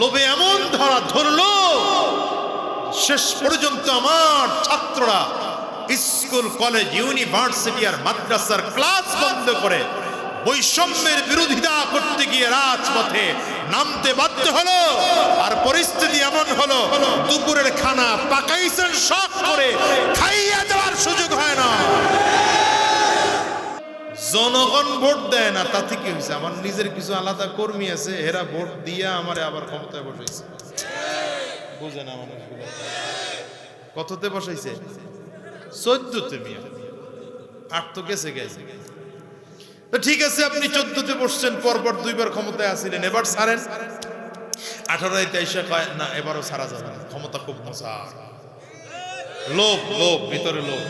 লোভে এমন ধরা ধরলো, শেষ পর্যন্ত আমার ছাত্ররা স্কুল, কলেজ, ইউনিভার্সিটি আর মাদ্রাসার ক্লাস বন্ধ করে বৈষম্যের বিরোধিতা করতে গিয়ে রাজপথে নামতে বাধ্য হলো। আর পরিস্থিতি এমন হলো, দুপুরের খানা পাকাইছেন, শখ করে খাইয়ে দেওয়ার সুযোগ হয় না জনগণ ভোট দেয় না তাতে কি হয়েছে আমার নিজের কিছু আলাদা কর্মী আছে, এরা ভোট দিয়ে আমার আবার ক্ষমতায় বসাইছে। বুঝে না মানুষগুলো কততে বসাইছে? চোদ্দতে মিয়া। আট তো গেছে গেছে। তো ঠিক আছে, আপনি চোদ্দতে বসছেন, পরপর দুইবার ক্ষমতায় আসিলেন। এবার ছাড়েন। আঠারোয় তেইশে কয়, না, এবারও ছাড়া যাবে না। ক্ষমতা খুব মজা লোভ লোভ, ভিতরে লোভ।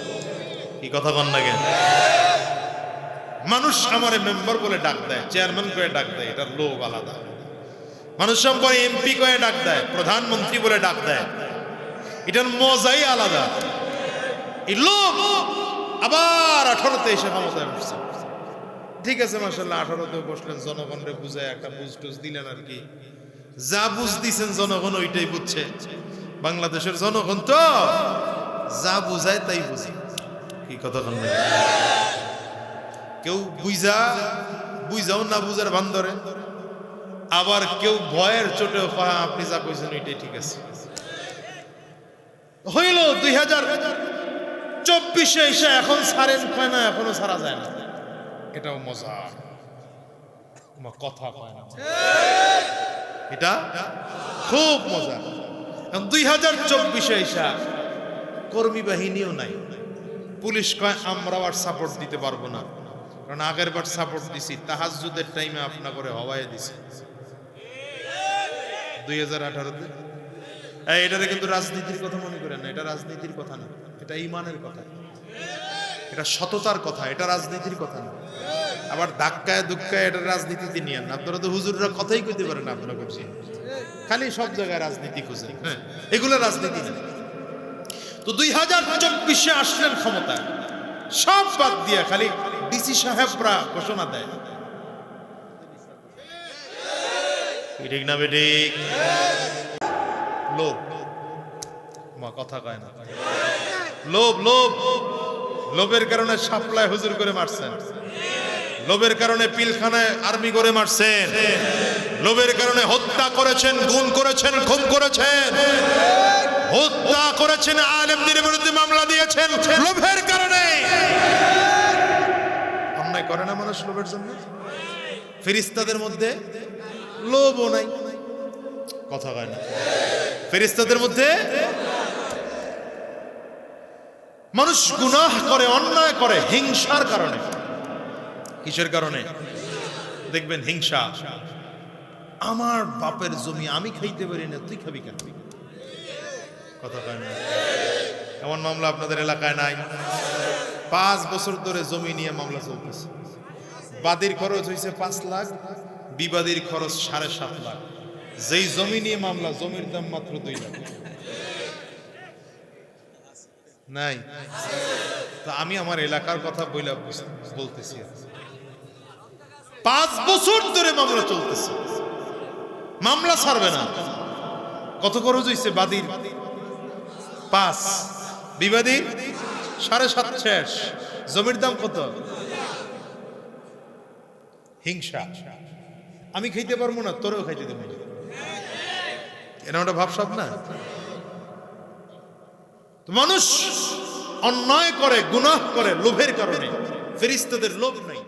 কি কথা কন না কেন মানুষ আমারে মেম্বার বলে ডাক দেয়, চেয়ারম্যান করে ডাক দেয়, এটার লোভ আলাদা। মানুষ পরে এমপি করে ডাক দেয়, প্রধানমন্ত্রী বলে ডাক দেয়। এটার মজাই আলাদা। এই লোভ! আবার আঠারোতে এসে ক্ষমতায় বসছে ঠিক আছে মাসাল্লাহ আঠারোতে বসলেন, জনগণরে বুঝায় একটা বুঝ টুজ দিলেন আর কি। যা বুঝ দিছেন জনগণ ওইটাই বুঝছে। বাংলাদেশের জনগণ তো যা বুঝায় তাই বুঝে। কি কথা? কেউ বুঝা, বুঝাও না বুঝার ভান ধরে আবার কেউ ভয়ের চোটে কয় আপনি যা কইছেন এটাই ঠিক আছে। হইল দুই হাজার চব্বিশে এসে এখন ছাড়েন কয় না, এখনও ছাড়া যায় না। এটাও মজা। কথা কয় না এটা খুব মজা। দুই হাজার চব্বিশে এসে কর্মী বাহিনীও নাই। পুলিশ কয়, আমরা আর সাপোর্ট দিতে পারব না। কারণ আগের বার সাপোর্ট দিছি তাহাজুদের টাইমে আপনা করে হওয়ায় দিছি। দুই হাজার আঠারোতে? এটারে কিন্তু রাজনীতির কথা মনে করেন না, এটা রাজনীতির কথা না, এটা ইমানের কথা। এটা সততার কথা, এটা রাজনীতির কথা না। আবার ধাক্কায় দুঃখায় এটা রাজনীতিতে নিয়ে আন আপনারা তো হুজুররা কথাই কইতে পারেন আপনারা করছি খালি সব জায়গায় রাজনীতি খুঁজেন হ্যাঁ এগুলো রাজনীতি তো দুই হাজার চব্বিশে আসলেন ক্ষমতায়। সব বাদ দিয়ে খালি ডিসি সাহেবরা ঘোষণা দেয়। ঠিক না বেঠিক লোভ। মা কথা কয় না। লোভ লোভ। লোভের কারণে সাপ্লাই হুজুর করে মারছেন। লোভের কারণে পিলখানায় আর্মি করে মারছেন। লোভের কারণে হত্যা করেছেন গুম করেছেন, খুন করেছেন। হত্যা করেছেন, আলেমদের বিরুদ্ধে মামলা দিয়েছেন। লোভের কারণে। করে না মানুষ লোভের জন্য? ফেরিস্তাদের মধ্যে লোভও নাই। কথা কয় না। ফেরিস্তাদের মধ্যে মানুষ গুনাহ করে, অন্যায় করে, হিংসার কারণে। কিসের কারণে? দেখবেন হিংসা। আমার বাপের জমি আমি খাইতে পারি না, তুই খাবি কেন? কথা কয় না। এমন মামলা আপনাদের এলাকায় নাই। পাঁচ বছর ধরে জমি নিয়ে মামলা চলতেছে। বাদীর খরচ হয়েছে পাঁচ লাখ, বিবাদীর খরচ সাড়ে সাত লাখ। যেই জমি নিয়ে মামলা, জমির দাম মাত্র দুই লাখ। নাই? তো আমি আমার এলাকার কথা বইলা বলতেছি। পাঁচ বছর ধরে মামলা চলতেছে। মামলা ছাড়বে না। কত খরচ হয়েছে বাদীর? পাঁচ। বিবাদীর? সাড়ে সাত শেষ। জমির দাম কত? হিংসা। আমি খাইতে পারব না, তোরেও খাইতে দেবো এরকম একটা ভাবসাব না? মানুষ অন্যায় করে, গুনাহ করে, লোভের কারণে। ফেরিস্তাদের লোভ নাই।